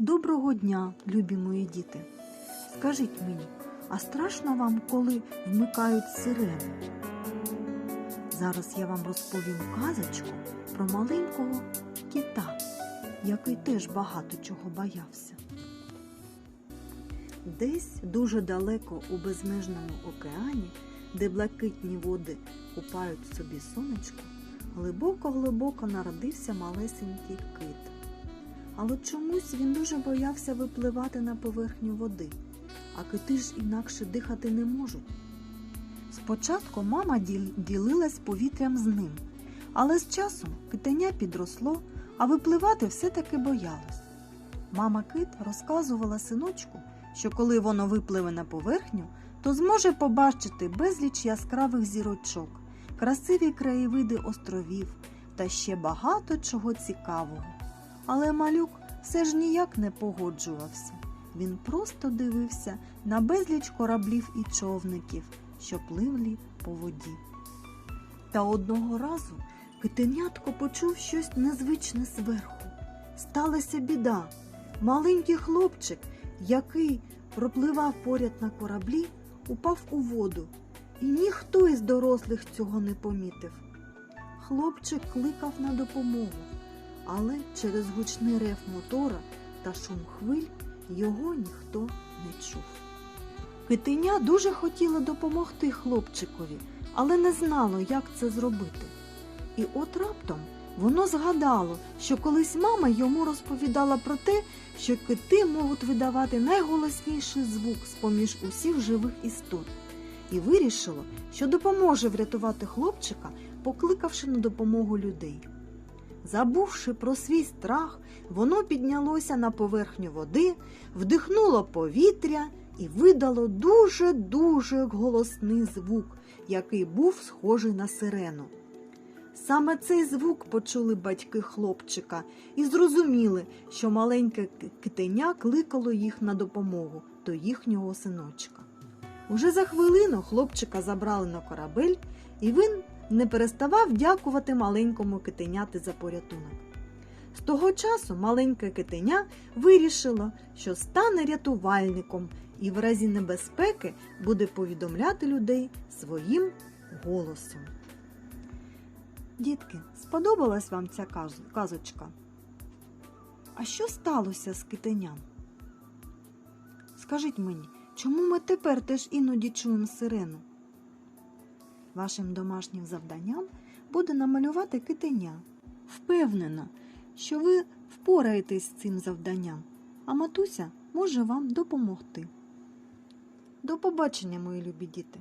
Доброго дня, любі мої діти. Скажіть мені, а страшно вам, коли вмикають сирени? Зараз я вам розповім казочку про маленького кита, який теж багато чого боявся. Десь дуже далеко у безмежному океані, де блакитні води купають собі сонечко, глибоко-глибоко народився малесенький кит. Але чомусь він дуже боявся випливати на поверхню води, а кити ж інакше дихати не можуть. Спочатку мама ділилась повітрям з ним, але з часом китеня підросло, а випливати все-таки боялось. Мама кит розказувала синочку, що коли воно випливе на поверхню, то зможе побачити безліч яскравих зірочок, красиві краєвиди островів та ще багато чого цікавого. Але малюк все ж ніяк не погоджувався. Він просто дивився на безліч кораблів і човників, що пливлі по воді. Та одного разу китенятко почув щось незвичне зверху. Сталася біда. Маленький хлопчик, який пропливав поряд на кораблі, упав у воду, і ніхто із дорослих цього не помітив. Хлопчик кликав на допомогу але через гучний рев мотора та шум хвиль його ніхто не чув. Китеня дуже хотіло допомогти хлопчикові, але не знало, як це зробити. І от раптом воно згадало, що колись мама йому розповідала про те, що кити можуть видавати найголосніший звук з-поміж усіх живих істот, і вирішило, що допоможе врятувати хлопчика, покликавши на допомогу людей. Забувши про свій страх, воно піднялося на поверхню води, вдихнуло повітря і видало дуже-дуже голосний звук, який був схожий на сирену. Саме цей звук почули батьки хлопчика і зрозуміли, що маленьке китеня кликало їх на допомогу до їхнього синочка. Уже за хвилину хлопчика забрали на корабель, і він не переставав дякувати маленькому китеняти за порятунок. З того часу маленьке китеня вирішило, що стане рятувальником і в разі небезпеки буде повідомляти людей своїм голосом. Дітки, сподобалась вам ця казочка? А що сталося з китеням? Скажіть мені, чому ми тепер теж іноді чуємо сирену? Вашим домашнім завданням буде намалювати китеня. Впевнена, що ви впораєтесь з цим завданням, а матуся може вам допомогти. До побачення, мої любі діти!